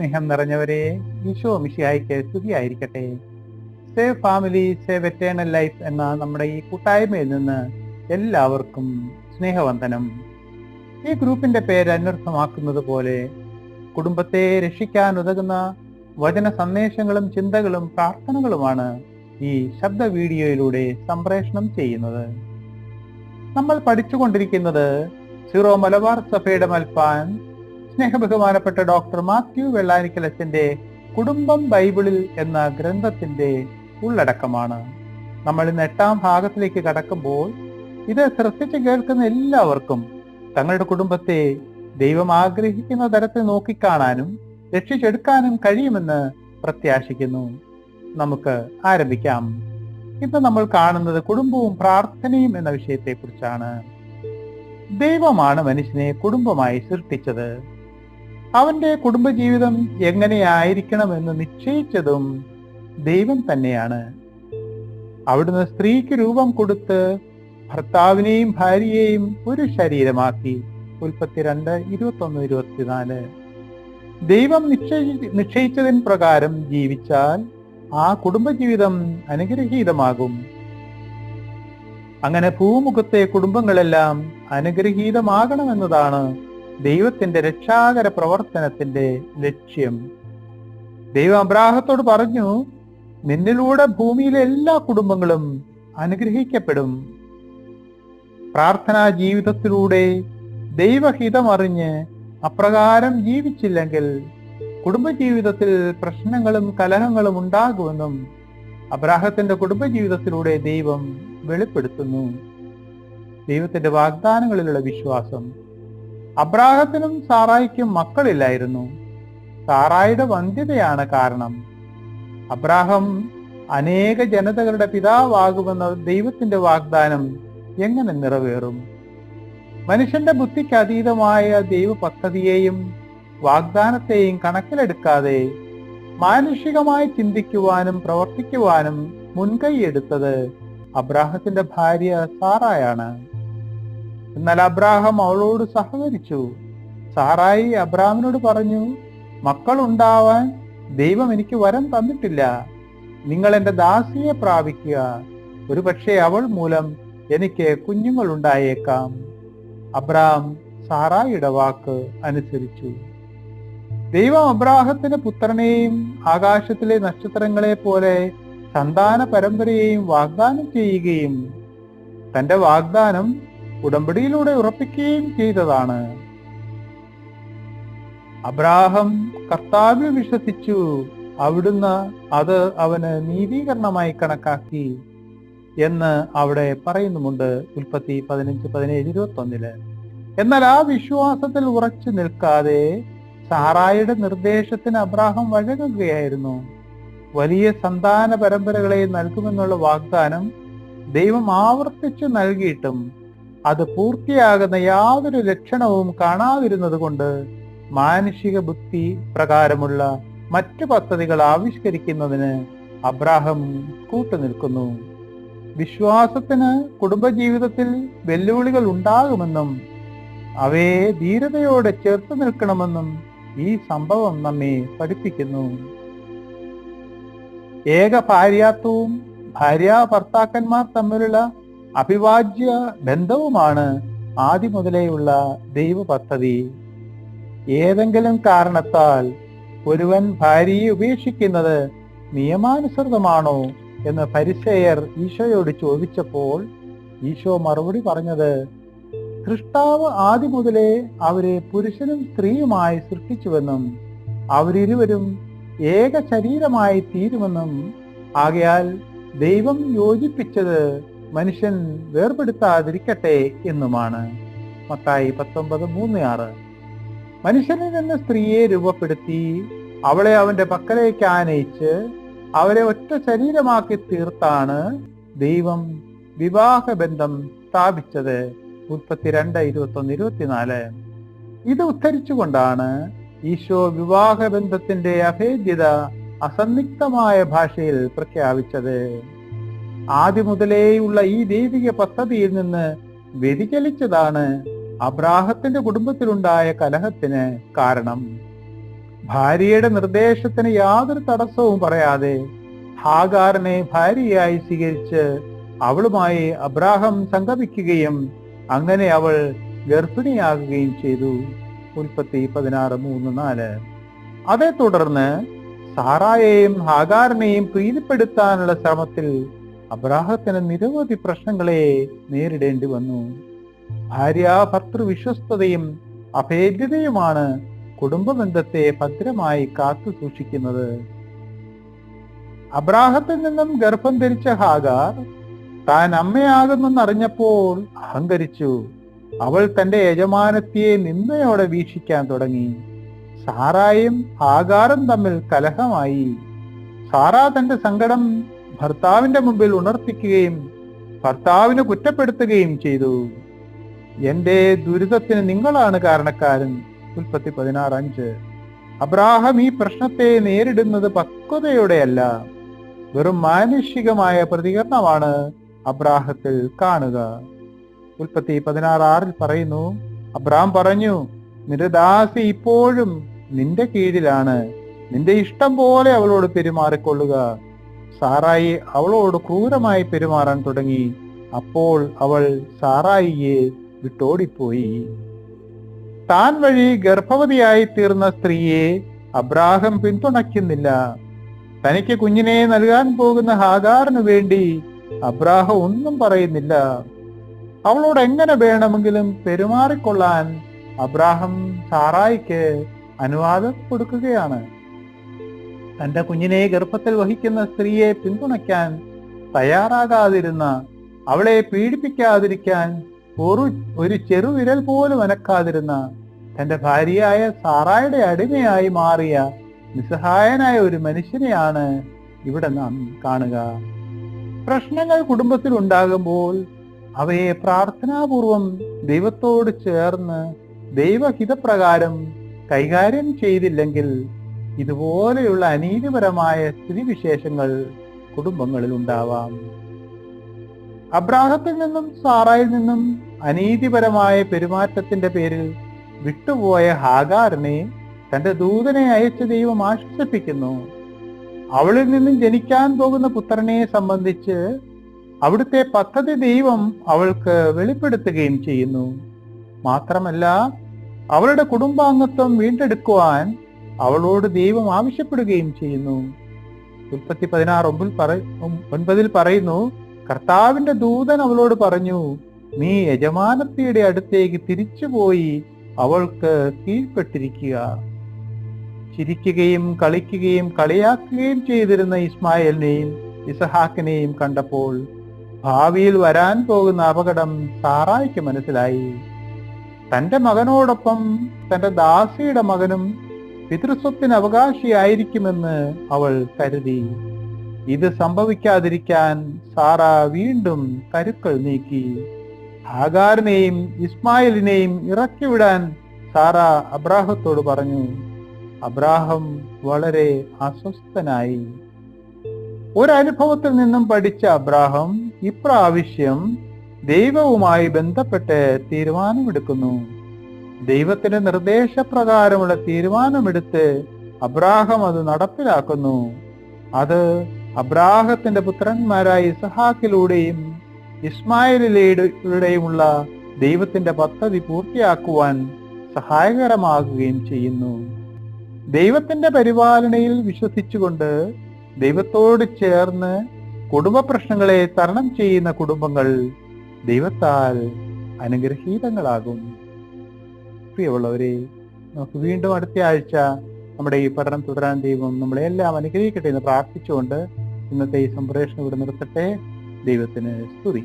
സ്നേഹം നിറഞ്ഞവരെ ഈശോ മിഷിയായിക്ക് സ്തുതിയായിരിക്കട്ടെ. Save family save eternal life എന്ന നമ്മുടെ ഈ കൂട്ടായ്മയിൽ നിന്ന് എല്ലാവർക്കും സ്നേഹവന്ദനം. ഈ ഗ്രൂപ്പിന്റെ പേര് അന്വർത്ഥമാക്കുന്നത് പോലെ കുടുംബത്തെ രക്ഷിക്കാൻ ഉതകുന്ന വചന സന്ദേശങ്ങളും ചിന്തകളും പ്രാർത്ഥനകളുമാണ് ഈ ശബ്ദ വീഡിയോയിലൂടെ സംപ്രേഷണം ചെയ്യുന്നത്. നമ്മൾ പഠിച്ചുകൊണ്ടിരിക്കുന്നത് സിറോ മലബാർ സഭയുടെ മൽപ്പാൻ സ്നേഹബഹുമാനപ്പെട്ട ഡോക്ടർ മാത്യു വെള്ളാനിക്കലച്ചന്റെ കുടുംബം ബൈബിളിൽ എന്ന ഗ്രന്ഥത്തിന്റെ ഉള്ളടക്കമാണ്. നമ്മൾ ഇന്ന് എട്ടാം ഭാഗത്തിലേക്ക് കടക്കുമ്പോൾ ഇത് ശ്രദ്ധിച്ച് കേൾക്കുന്ന എല്ലാവർക്കും തങ്ങളുടെ കുടുംബത്തെ ദൈവം ആഗ്രഹിക്കുന്ന തരത്തിൽ നോക്കിക്കാണാനും രക്ഷിച്ചെടുക്കാനും കഴിയുമെന്ന് പ്രത്യാശിക്കുന്നു. നമുക്ക് ആരംഭിക്കാം. ഇന്ന് നമ്മൾ കാണുന്നത് കുടുംബവും പ്രാർത്ഥനയും എന്ന വിഷയത്തെ കുറിച്ചാണ് ദൈവമാണ് മനുഷ്യനെ കുടുംബമായി സൃഷ്ടിച്ചത്. അവന്റെ കുടുംബജീവിതം എങ്ങനെയായിരിക്കണമെന്ന് നിശ്ചയിച്ചതും ദൈവം തന്നെയാണ്. അവിടുന്ന് സ്ത്രീക്ക് രൂപം കൊടുത്ത് ഭർത്താവിനെയും ഭാര്യയെയും ഒരു ശരീരമാക്കി. ഉൽപ്പത്തി രണ്ട് ഇരുപത്തി ഒന്ന് ഇരുപത്തിനാല്. ദൈവം നിശ്ചയി നിശ്ചയിച്ചതിന് പ്രകാരം ജീവിച്ചാൽ ആ കുടുംബജീവിതം അനുഗ്രഹീതമാകും. അങ്ങനെ ഭൂമുഖത്തെ കുടുംബങ്ങളെല്ലാം അനുഗ്രഹീതമാകണമെന്നതാണ് ദൈവത്തിന്റെ രക്ഷാകര പ്രവർത്തനത്തിന്റെ ലക്ഷ്യം. ദൈവം അബ്രാഹത്തോട് പറഞ്ഞു നിന്നിലൂടെ ഭൂമിയിലെ എല്ലാ കുടുംബങ്ങളും അനുഗ്രഹിക്കപ്പെടും. പ്രാർത്ഥനാ ജീവിതത്തിലൂടെ ദൈവഹിതമറിഞ്ഞ് അപ്രകാരം ജീവിച്ചില്ലെങ്കിൽ കുടുംബജീവിതത്തിൽ പ്രശ്നങ്ങളും കലഹങ്ങളും ഉണ്ടാകുമെന്നും അബ്രാഹത്തിന്റെ കുടുംബജീവിതത്തിലൂടെ ദൈവം വെളിപ്പെടുത്തുന്നു. ദൈവത്തിന്റെ വാഗ്ദാനങ്ങളിലുള്ള വിശ്വാസം അബ്രാഹത്തിനും സാറായിക്കും മക്കളില്ലായിരുന്നു. സാറായുടെ വന്ധ്യതയാണ് കാരണം. അബ്രാഹം അനേക ജനതകളുടെ പിതാവാകുമെന്ന ദൈവത്തിന്റെ വാഗ്ദാനം എങ്ങനെ നിറവേറും? മനുഷ്യന്റെ ബുദ്ധിക്ക് അതീതമായ ദൈവ പദ്ധതിയെയും വാഗ്ദാനത്തെയും കണക്കിലെടുക്കാതെ മാനുഷികമായി ചിന്തിക്കുവാനും പ്രവർത്തിക്കുവാനും മുൻകൈയെടുത്തത് അബ്രാഹത്തിന്റെ ഭാര്യ സാറായാണ്. എന്നാൽ അബ്രാഹം അവളോട് സഹകരിച്ചു. സാറായി അബ്രാമിനോട് പറഞ്ഞു മക്കൾ ഉണ്ടാവാൻ ദൈവം എനിക്ക് വരം തന്നിട്ടില്ല. നിങ്ങൾ എന്റെ ദാസിയെ പ്രാപിക്കുക. ഒരു പക്ഷേ അവൾ മൂലം എനിക്ക് കുഞ്ഞുങ്ങൾ ഉണ്ടായേക്കാം അബ്രാം സാറായിയുടെ വാക്ക് അനുസരിച്ചു. ദൈവം അബ്രാഹത്തിന് പുത്രനെയും ആകാശത്തിലെ നക്ഷത്രങ്ങളെ പോലെ സന്താന പരമ്പരയെയും വാഗ്ദാനം ചെയ്യുകയും തന്റെ വാഗ്ദാനം ഉടമ്പടിയിലൂടെ ഉറപ്പിക്കുകയും ചെയ്തതാണ്. അബ്രാഹം കർത്താവിൽ വിശ്വസിച്ചു. അവിടുന്ന് അത് അവന് നീതീകരണമായി കണക്കാക്കി എന്ന് അവിടെ പറയുന്നുമുണ്ട് ഉൽപ്പത്തി പതിനഞ്ച് പതിനേഴ് ഇരുപത്തി ഒന്നിൽ എന്നാൽ ആ വിശ്വാസത്തിൽ ഉറച്ചു നിൽക്കാതെ സാറായുടെ നിർദ്ദേശത്തിന് അബ്രാഹം വഴങ്ങുകയായിരുന്നു. വലിയ സന്താന പരമ്പരകളെ നൽകുമെന്നുള്ള വാഗ്ദാനം ദൈവം ആവർത്തിച്ചു നൽകിയിട്ടും അത് പൂർത്തിയാകുന്ന യാതൊരു ലക്ഷണവും കാണാതിരുന്നത് കൊണ്ട് മാനുഷിക ബുദ്ധി പ്രകാരമുള്ള മറ്റു പദ്ധതികൾ ആവിഷ്കരിക്കുന്നതിന് അബ്രാഹം കൂട്ടുനിൽക്കുന്നു വിശ്വാസത്തിന് കുടുംബജീവിതത്തിൽ വെല്ലുവിളികൾ ഉണ്ടാകുമെന്നും അവയെ ധീരതയോടെ ചേർത്ത് നിൽക്കണമെന്നും ഈ സംഭവം നമ്മെ പഠിപ്പിക്കുന്നു. ഏക ഭാര്യാത്വവും ഭാര്യ ഭർത്താക്കന്മാർ തമ്മിലുള്ള അഭിവാജ്യ ബന്ധവുമാണ് ആദ്യം മുതലേയുള്ള ദൈവ പദ്ധതി ഏതെങ്കിലും കാരണത്താൽ ഒരുവൻ ഭാര്യയെ ഉപേക്ഷിക്കുന്നത് നിയമാനുസൃതമാണോ എന്ന് പരിസയർ ഈശോയോട് ചോദിച്ചപ്പോൾ ഈശോ മറുപടി പറഞ്ഞത് സൃഷ്ടാവ് ആദ്യം മുതലേ അവരെ പുരുഷനും സ്ത്രീയുമായി സൃഷ്ടിച്ചുവെന്നും അവരിരുവരും ഏക ശരീരമായി തീരുമെന്നും ആകയാൽ ദൈവം യോജിപ്പിച്ചത് മനുഷ്യൻ വേർപെടുത്താതിരിക്കട്ടെ എന്നുമാണ് മത്തായി പത്തൊമ്പത് മൂന്ന് ആറ്. മനുഷ്യനിൽ നിന്ന് സ്ത്രീയെ രൂപപ്പെടുത്തി അവളെ അവന്റെ പക്കലേക്ക് ആനയിച്ച് അവരെ ഒറ്റ ശരീരമാക്കി തീർത്താണ് ദൈവം വിവാഹബന്ധം സ്ഥാപിച്ചത് മുപ്പത്തി രണ്ട് ഇരുപത്തൊന്ന് ഇരുപത്തിനാല്. ഇത് ഉദ്ധരിച്ചുകൊണ്ടാണ് ഈശോ വിവാഹബന്ധത്തിന്റെ അഭേദ്യത അസന്നിഗ്ധമായ ഭാഷയിൽ പ്രഖ്യാപിച്ചത്. ആദ്യം മുതലേയുള്ള ഈ ദൈവിക പദ്ധതിയിൽ നിന്ന് വ്യതിചലിച്ചതാണ് അബ്രാഹത്തിന്റെ കുടുംബത്തിലുണ്ടായ കലഹത്തിന് കാരണം. ഭാര്യയുടെ നിർദ്ദേശത്തിന് യാതൊരു തടസ്സവും പറയാതെ ഹാഗാറിനെ ഭാര്യയായി സ്വീകരിച്ച് അവളുമായി അബ്രാഹം സംഗമിക്കുകയും അങ്ങനെ അവൾ ഗർഭിണിയാകുകയും ചെയ്തു. ഉൽപ്പത്തി പതിനാറ് മൂന്ന് നാല്. അതേ തുടർന്ന് സാറായെയും ഹാഗാറിനെയും പ്രീതിപ്പെടുത്താനുള്ള ശ്രമത്തിൽ അബ്രാഹത്തിന് നിരവധി പ്രശ്നങ്ങളെ നേരിടേണ്ടി വന്നു. ഭാര്യ ഭർത്തൃ വിശ്വസ്തതയും അഭേദ്യതയുമാണ് കുടുംബബന്ധത്തെ ഭദ്രമായി കാത്തു സൂക്ഷിക്കുന്നത്. അബ്രാഹത്തിൽ നിന്നും ഗർഭം ധരിച്ച ഹാഗാർ താൻ അമ്മയാകുന്നെന്നറിഞ്ഞപ്പോൾ അഹങ്കരിച്ചു. അവൾ തന്റെ യജമാനത്തിയെ നിന്ദയോടെ വീക്ഷിക്കാൻ തുടങ്ങി. സാറായും ഹാഗാറും തമ്മിൽ കലഹമായി. സാറാ തന്റെ സങ്കടം ഭർത്താവിന്റെ മുമ്പിൽ ഉണർത്തിക്കുകയും ഭർത്താവിനെ കുറ്റപ്പെടുത്തുകയും ചെയ്തു. എന്റെ ദുരിതത്തിന് നിങ്ങളാണ് കാരണക്കാരൻ. ഉൽപ്പത്തി പതിനാറ് അഞ്ച് അബ്രാഹം ഈ പ്രശ്നത്തെ നേരിടുന്നത് പക്വതയോടെയല്ല. വെറും മാനുഷികമായ പ്രതികരണമാണ് അബ്രാഹത്തിൽ കാണുക. ഉൽപ്പത്തി പതിനാറ് ആറിൽ പറയുന്നു അബ്രാം പറഞ്ഞു നിന്റെ ദാസി ഇപ്പോഴും നിന്റെ കീഴിലാണ്. നിന്റെ ഇഷ്ടം പോലെ അവളോട് പെരുമാറിക്കൊള്ളുക. സാറായി അവളോട് ക്രൂരമായി പെരുമാറാൻ തുടങ്ങി. അപ്പോൾ അവൾ സാറായിയെ വിട്ടോടിപ്പോയി. താൻ വഴി ഗർഭവതിയായി തീർന്ന സ്ത്രീയെ അബ്രാഹം പിന്തുണയ്ക്കുന്നില്ല. തനിക്ക് കുഞ്ഞിനെ നൽകാൻ പോകുന്ന ഹാഗാറിനു വേണ്ടി അബ്രാഹം ഒന്നും പറയുന്നില്ല. അവളോട് എങ്ങനെ വേണമെങ്കിലും പെരുമാറിക്കൊള്ളാൻ അബ്രാഹം സാറായിക്ക് അനുവാദം കൊടുക്കുകയാണ്. തന്റെ കുഞ്ഞിനെ ഗർഭത്തിൽ വഹിക്കുന്ന സ്ത്രീയെ പിന്തുണയ്ക്കാൻ തയ്യാറാകാതിരുന്ന അവളെ പീഡിപ്പിക്കാതിരിക്കാൻ ഒരു ഒരു ചെറുവിരൽ പോലും അനക്കാതിരുന്ന തന്റെ ഭാര്യയായ സാറായുടെ അടിമയായി മാറിയ നിസ്സഹായനായ ഒരു മനുഷ്യനെയാണ് ഇവിടെ നാം കാണുക. പ്രശ്നങ്ങൾ കുടുംബത്തിൽ ഉണ്ടാകുമ്പോൾ അവയെ പ്രാർത്ഥനാപൂർവം ദൈവത്തോട് ചേർന്ന് ദൈവഹിതപ്രകാരം കൈകാര്യം ചെയ്തില്ലെങ്കിൽ ഇതുപോലെയുള്ള അനീതിപരമായ സ്ഥിതിവിശേഷങ്ങൾ കുടുംബങ്ങളിൽ ഉണ്ടാവാം. അബ്രാഹത്തിൽ നിന്നും സാറായിൽ നിന്നും അനീതിപരമായ പെരുമാറ്റത്തിന്റെ പേരിൽ വിട്ടുപോയ ഹാഗാറിനെ തന്റെ ദൂതനെ അയച്ച ദൈവം ആശ്വസിപ്പിക്കുന്നു. അവളിൽ നിന്നും ജനിക്കാൻ പോകുന്ന പുത്രനെ സംബന്ധിച്ച് അവിടുത്തെ പദ്ധതി ദൈവം അവൾക്ക് വെളിപ്പെടുത്തുകയും ചെയ്യുന്നു. മാത്രമല്ല അവളുടെ കുടുംബാംഗത്വം വീണ്ടെടുക്കുവാൻ അവളോട് ദൈവം ആവശ്യപ്പെടുകയും ചെയ്യുന്നു. ഉൽപ്പത്തി പതിനാറ് ഒമ്പിൽ പറ ഒൻപതിൽ പറയുന്നു കർത്താവിന്റെ ദൂതൻ അവളോട് പറഞ്ഞു നീ യജമാനത്തിയുടെ അടുത്തേക്ക് തിരിച്ചുപോയി അവൾക്ക് കീഴ്പ്പെട്ടിരിക്കുക. ചിരിക്കുകയും കളിക്കുകയും കളിയാക്കുകയും ചെയ്തിരുന്ന ഇസ്മായിലിനെയും ഇസഹാക്കിനെയും കണ്ടപ്പോൾ ഭാവിയിൽ വരാൻ പോകുന്ന അപകടം സാറായിക്ക് മനസ്സിലായി. തന്റെ മകനോടൊപ്പം തന്റെ ദാസിയുടെ മകനും പിതൃസ്വത്തിന് അവകാശിയായിരിക്കുമെന്ന് അവൾ കരുതി. ഇത് സംഭവിക്കാതിരിക്കാൻ സാറ വീണ്ടും കരുക്കൾ നീക്കി. ഹാഗാറിനെയും ഇസ്മായിലിനെയും ഇറക്കിവിടാൻ സാറ അബ്രാഹത്തോട് പറഞ്ഞു. അബ്രാഹം വളരെ അസ്വസ്ഥനായി. ഒരനുഭവത്തിൽ നിന്നും പഠിച്ച അബ്രാഹം ഇപ്രാവശ്യം ദൈവവുമായി ബന്ധപ്പെട്ട് തീരുമാനമെടുക്കുന്നു. ദൈവത്തിന്റെ നിർദ്ദേശപ്രകാരമുള്ള തീരുമാനമെടുത്ത് അബ്രാഹം അത് നടപ്പിലാക്കുന്നു. അത് അബ്രാഹത്തിന്റെ പുത്രന്മാരായ ഇസഹാക്കിലൂടെയും ഇസ്മായിലൂടെയുമുള്ള ദൈവത്തിന്റെ പദ്ധതി പൂർത്തിയാക്കുവാൻ സഹായകരമാകുകയും ചെയ്യുന്നു. ദൈവത്തിന്റെ പരിപാലനയിൽ വിശ്വസിച്ചുകൊണ്ട് ദൈവത്തോട് ചേർന്ന് കുടുംബ പ്രശ്നങ്ങളെ തരണം ചെയ്യുന്ന കുടുംബങ്ങൾ ദൈവത്താൽ അനുഗ്രഹീതങ്ങളാകും പ്രിയമുള്ളവരെ നമുക്ക് വീണ്ടും അടുത്ത ആഴ്ച നമ്മുടെ ഈ പഠനം തുടരാൻ ദൈവം നമ്മളെ എല്ലാം അനുഗ്രഹിക്കട്ടെ എന്ന് പ്രാർത്ഥിച്ചുകൊണ്ട് ഇന്നത്തെ ഈ സംപ്രേഷണം ഇവിടെ നിർത്തട്ടെ. ദൈവത്തിന് സ്തുതി.